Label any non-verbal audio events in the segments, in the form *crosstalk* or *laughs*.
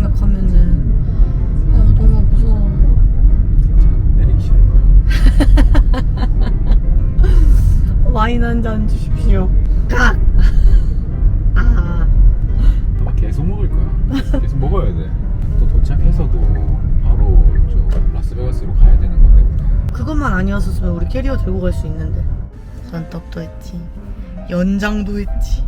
생각하면은 아 너무 무서워. 내리기 싫을 거야 *laughs* 와인 한 잔 주십시오. 깍! 아. 계속 먹을 거야. 계속 먹어야 돼또 도착해서도 바로 저 라스베가스로 가야 되는 것 때문에. 그것만 아니었었으면 우리 캐리어 들고 갈 수 있는데. 전떡도 했지. 연장도 했지.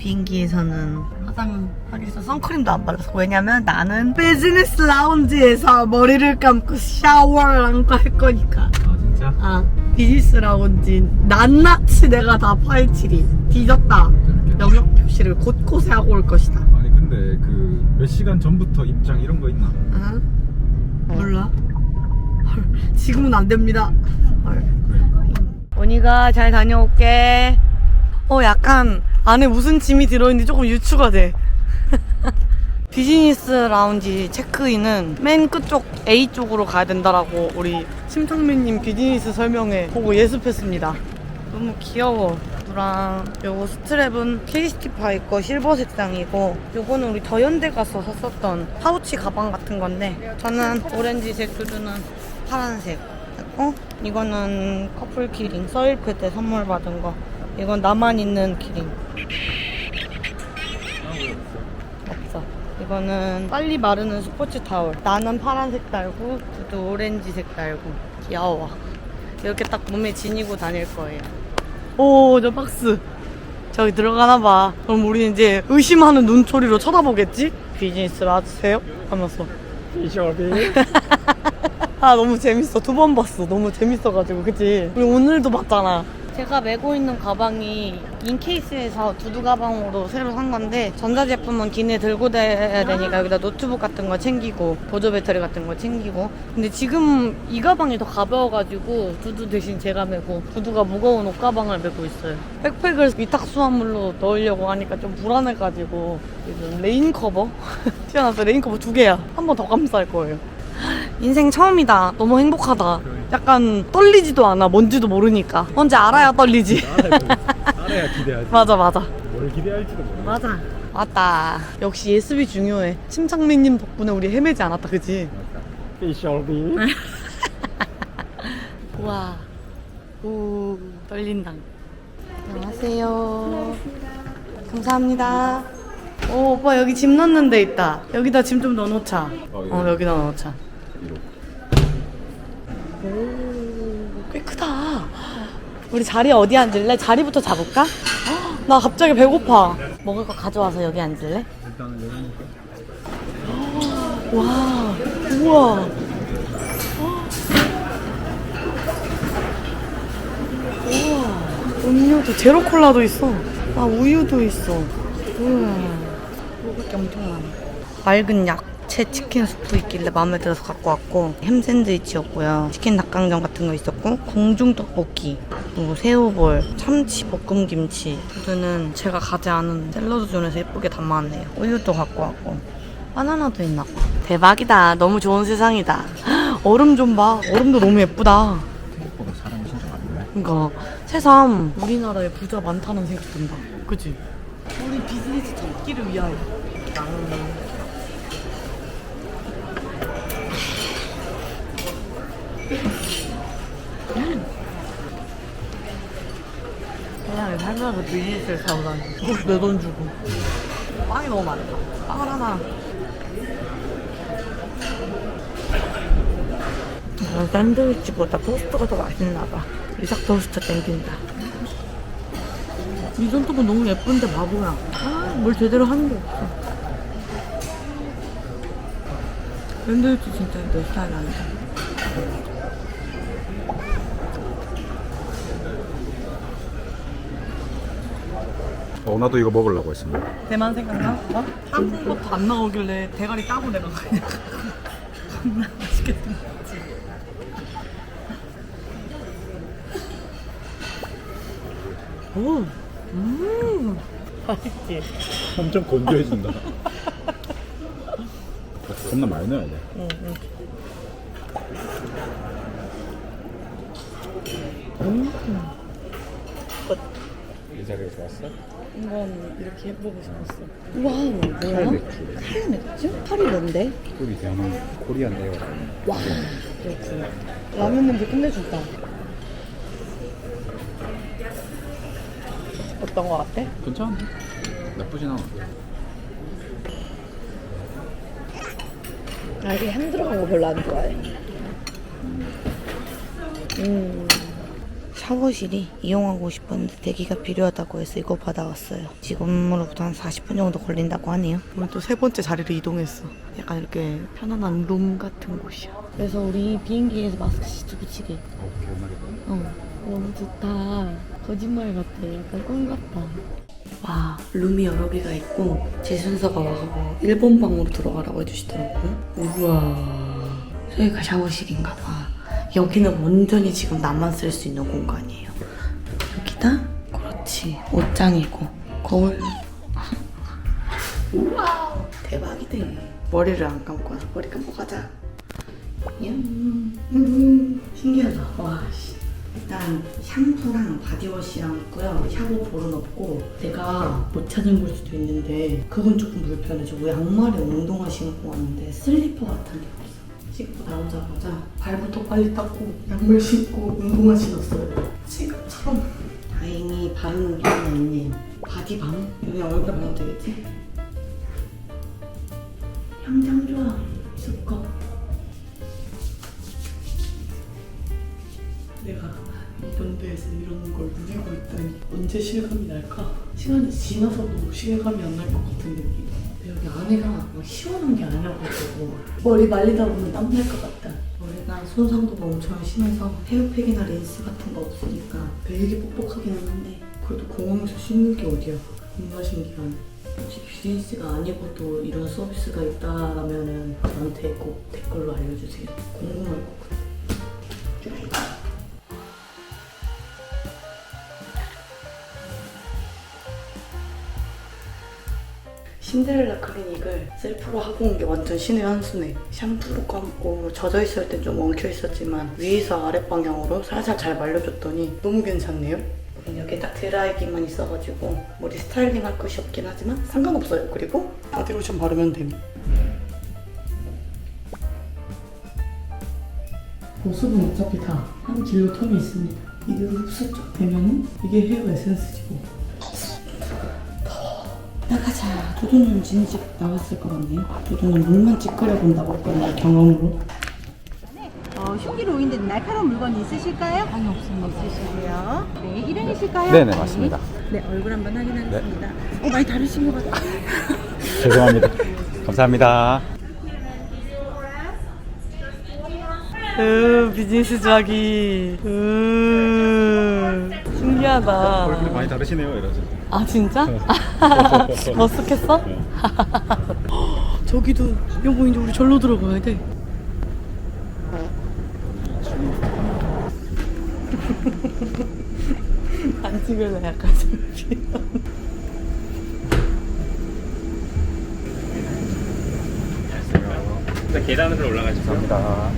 아, 비행기에서는 화장하기 위해서 선크림도 안 발랐어. 왜냐면 나는 비즈니스 라운지에서 머리를 감고 샤워를 안고 할 거니까. 아 진짜? 아, 비즈니스 라운지 낱낱이 내가 다 파헤치리. 뒤졌다. 재밌겠다. 영역 표시를 곳곳에 하고 올 것이다. 아니 근데 그 몇 시간 전부터 입장 이런 거 있나? 아? 몰라. 헐, 지금은 안 됩니다. 헐. 그러니까. 원이가 잘 다녀올게. 어, 약간 안에 무슨 짐이 들어있는지 조금 유추가 돼. *laughs* 비즈니스 라운지 체크인은 맨 끝쪽 A 쪽으로 가야 된다라고 우리 심창민님 비즈니스 설명회 보고 예습했습니다. 너무 귀여워. 누랑 요거 스트랩은 케이스티파이 거 실버 색상이고 요거는 우리 더현대 가서 샀었던 파우치 가방 같은 건데 저는 오렌지색 두두는 파란색 했고 이거는 커플 키링 서일프 때 선물 받은 거 이건 나만 있는 키링 없어 이거는 빨리 마르는 스포츠 타올 나는 파란색 달고 두두 오렌지색 달고 귀여워 이렇게 딱 몸에 지니고 다닐 거예요 오, 저 박스. 저기 들어가나 봐. 그럼 우리 이제 의심하는 눈초리로 쳐다보겠지? 비즈니스 라주세요? 하면서. *laughs* 아, 너무 재밌어. 두 번 봤어. 너무 재밌어가지고, 그치? 우리 오늘도 봤잖아. 제가 메고 있는 가방이 인케이스에서 두두 가방으로 새로 산 건데 전자제품은 기내 들고 다녀야 되니까 여기다 노트북 같은 거 챙기고 보조 배터리 같은 거 챙기고. 근데 지금 이 가방이 더 가벼워가지고 두두 대신 제가 메고 두두가 무거운 옷 가방을 메고 있어요. 백팩을 위탁 수화물로 넣으려고 하니까 좀 불안해가지고 지금 레인 커버? *laughs* 튀어나왔어 레인 커버 두 개야. 한 번 더 감쌀 거예요 인생 처음이다. 너무 행복하다. 약간 떨리지도 않아. 뭔지도 모르니까. 뭔지 알아야 떨리지. 알아야 *laughs* 기대하지. 맞아, 맞아. 뭘 기대할지도 몰라. 맞아. 맞다. 역시 예습이 중요해. 심창민님 덕분에 우리 헤매지 않았다, 그지? 피셜비. *laughs* 우와. 우, 떨린다. 안녕하세요. 감사합니다. 오, 오빠 여기 짐 넣는 데 있다. 여기다 짐 좀 넣어놓자. 어, 어, 여기. 여기다 넣어놓자. 오, 꽤 크다. 우리 자리 어디 앉을래? 자리부터 잡을까? 헉, 나 갑자기 배고파. 먹을 거 가져와서 여기 앉을래? 일단은 여기 와, 우와. 우와, 음료도 제로 콜라도 있어. 아, 우유도 있어. 우와, 먹을 게 엄청 많아. 맑은 약 채 치킨 수프 있길래 마음에 들어서 갖고 왔고 햄 샌드위치였고요. 치킨 닭강정 같은 거 있었고 공중 떡볶이, 그리고 새우볼, 참치 볶음 김치. 이거는 제가 가지 않은 샐러드 존에서 예쁘게 담아왔네요. 우유도 갖고 왔고. 바나나도 있나 봐. 대박이다. 너무 좋은 세상이다. *gasps* 얼음 좀 봐. 얼음도 너무 예쁘다. 생각보다 사람이 진짜 많네. 그러니까 새삼 우리나라에 부자 많다는 생각 든다. 그치? 우리 비즈니스 찾기를 위하여. 그냥 살면서 비즈니스를 사오다니. 내돈 주고. 빵이 너무 많다. 빵을 하나. 난 샌드위치보다 토스트가 더 맛있나 봐. 이삭 토스트 땡긴다. 이 손톱은 너무 예쁜데 바보야. 아, 뭘 제대로 하는 게 없어. 샌드위치 진짜 내 스타일 아니다. 어 나도 이거 먹으려고 했습니다. 대만 생각나? 어? 딴 것도 안 나오길래 대가리 따고 내가 그냥 겁나 맛있게 생겼지. 오, 음, 맛있지. 엄청 건조해진다. 겁나 많이 넣어야 돼. 응, 응. 이 자리가 좋았어? 한번 이렇게 해보고 싶었어. 와우, 뭐야? 칼맥주. 칼 맥주? 칼이 뭔데? 우리 대한항 코리안 에어. 와, 그렇지. 라면 냄새 끝내준다. 어떤 거 같아? 괜찮은데? 나쁘진 않아. 나 이게 햄 들어간 거 별로 안 좋아해. 음. 샤워실이 이용하고 싶었는데 대기가 필요하다고 해서 이거 받아왔어요. 지금으로부터 한 40분 정도 걸린다고 하네요. 오늘 또 세 번째 자리를 이동했어. 약간 이렇게 편안한 룸 같은 곳이야. 그래서 우리 비행기에서 마스크 시트 붙이게. 어. 어, 너무 좋다. 거짓말 같아. 약간 꿈 같다. 와, 룸이 여러 개가 있고 제 순서가 와서 1번 방으로 들어가라고 해주시더라고요. 우와, 여기가 샤워실인가 봐. 여기는 완전히 지금 나만 쓸 수 있는 공간이에요. 여기다 그렇지 옷장이고 거울. *laughs* 우와, 대박이다. 머리를 안 감고 와서 머리 감고 가자. 야, 음, 신기하다. 와, 씨. 일단 샴푸랑 바디워시랑 있고요. 샤워 볼은 없고 내가 못 찾은 걸 수도 있는데 그건 조금 불편해. 저 양말에 운동화 신고 왔는데 슬리퍼 같은 게 신고 나오자마자 발부터 빨리 닦고 양말 신고 운동화 신었어요. 지금처럼. 다행히 게 하나 있네요. 바디밤? 여기 얼굴에 바르면 되겠지? 향참 좋아. 습거. 내가 이런 데에서 이런 걸 누리고 있다니 언제 실감이 날까? 시간이 지나서도 실감이 안 날 것 같은 느낌. 여기 안에가 막 시원한 게 아니어가지고 머리 말리다 보면 땀 날 것 같다. 머리가 손상도가 엄청 심해서 헤어팩이나 린스 같은 거 없으니까 되게 뻑뻑하긴 한데 그래도 공항에서 씻는 게 어디야? 겁나 신기하네. 혹시 비즈니스가 아니고도 이런 서비스가 있다라면은 저한테 꼭 댓글로 알려주세요. 궁금할 것 같아요. 신데렐라 클리닉을 셀프로 하고 온 게 완전 신의 한 수네. 샴푸로 감고 젖어 있을 땐 좀 엉켜 있었지만 위에서 아랫 방향으로 살살 잘 말려줬더니 너무 괜찮네요. 여기 딱 드라이기만 있어가지고 머리 스타일링 할 것이 없긴 하지만 상관없어요. 그리고 바디로션 바르면 됨. 보습은 어차피 다한 킬로 텀이 있습니다. 이게 흡수적 되면은 이게 헤어 에센스지고 자. 도도는 진즉 나갔을 것 같네요. 도도는 물만 찌끄려 본다고 했거든요, 경험으로. 어, 흉기로 오인된 날카로운 물건 있으실까요? 아니, 없습니다. 있으시고요. 네, 이름이실까요? 네네, 맞습니다. 네, 얼굴 한번 확인하겠습니다. 어, 많이 다르신 것 같아요. *laughs* 죄송합니다. 감사합니다. 으, 비즈니스 자기. 으, 신기하다. 많이 다르시네요, 이러죠. 아, 진짜? *laughs* *laughs* 머쓱했어? *laughs* 저기도 여보 이제 우리 절로 들어가야 돼. *laughs* 안 찍을래 약간 좀 일단 계단으로 올라가시죠. 감사합니다.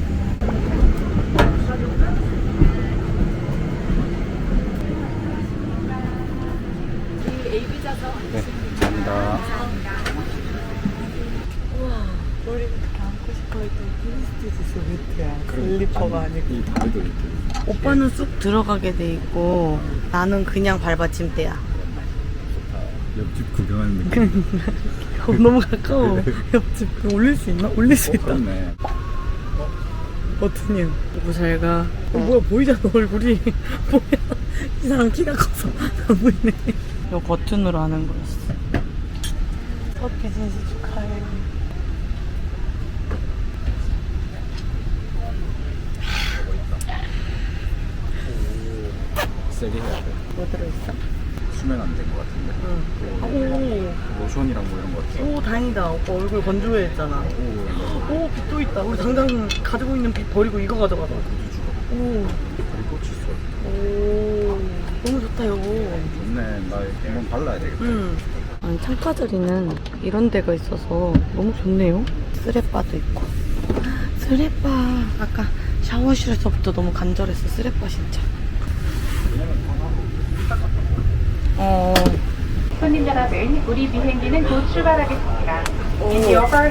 네, 감사합니다. 우와 머리 그렇게 안고 싶어 했던 필리스티지 소비트야 슬리퍼가 아니고. 이 이렇게. 오빠는 쑥 들어가게 돼 있고 나는 그냥 발받침대야. 옆집 구경하는 느낌. *laughs* 어, 너무 가까워. 옆집 올릴 수 있나? 올릴 수 있다. 그렇네. 버튼이야 오빠 잘가. 어, 뭐야 보이잖아 얼굴이. *laughs* 뭐야. 이 사람 키가 커서. *laughs* 안 보이네. 이거 버튼으로 하는 거였어. 첫 비즈니스 축하해 세게 해야 돼. 뭐 들어있어? 수면 안 된 것 같은데. 응. 로션이랑 뭐 이런 거 없어? 오, 오 다행이다 오빠 얼굴 건조해졌잖아 오, 오 빛도 있다 우리 당장 가지고 있는 빛 버리고 이거 가져가자 오, 다리 꽃이 있어. 오 너무 좋다 여보 좋네. 나 한번 발라야 되겠다. 음. 아니 창가자리는 이런 데가 있어서 너무 좋네요. 쓰레빠도 있고. 쓰레빠 아까 샤워실에서부터 너무 간절했어. 쓰레빠 진짜. 어. 손님 전화벨 우리 비행기는 곧 출발하겠습니다.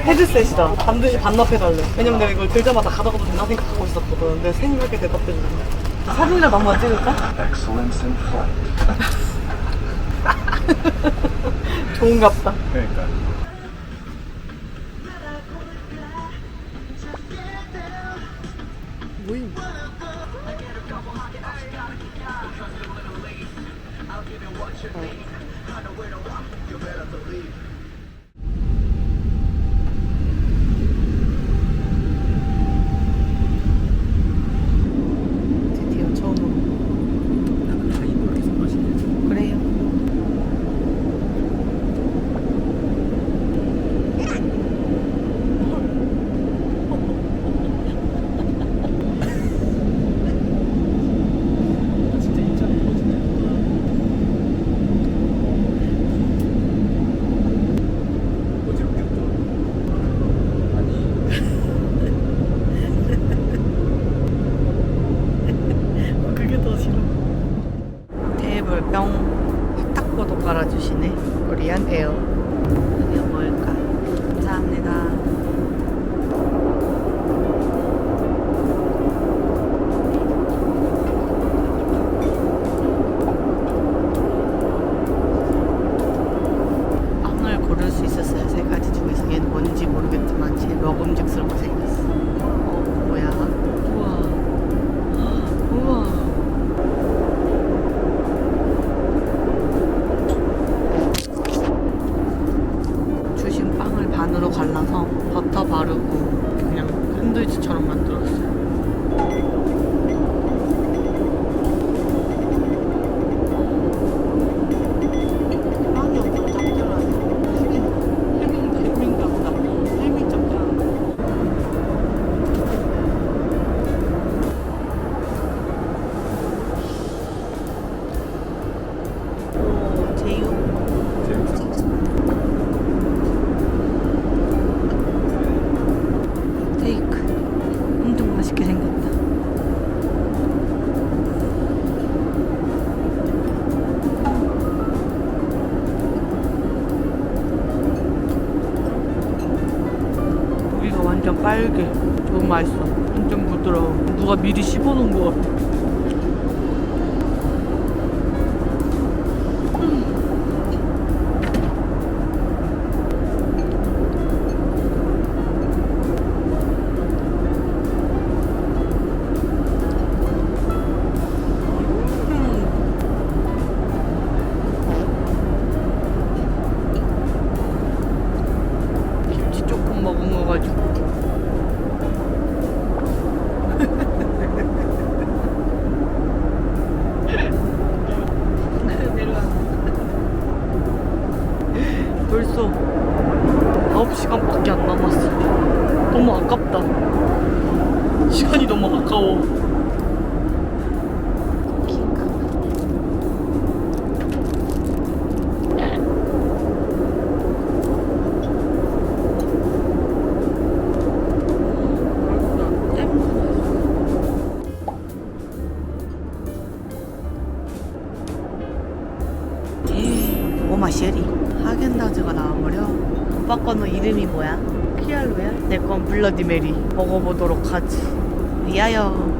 헤드셋이다. 반드시 반납해달래. 왜냐면 내가 이걸 들자마자 가다가도 된다 생각하고 있었거든. 근데 생각에 대답해주는 거 사진이라도 한번 찍을까? Excellence in flight. *laughs* 좋은갑다. 그러니까. should leave. 질게 너무 맛있어. 좀 부드러워. 누가 미리 씹어놓은 것 같아. 블러디메리 먹어보도록 하지. 이하여.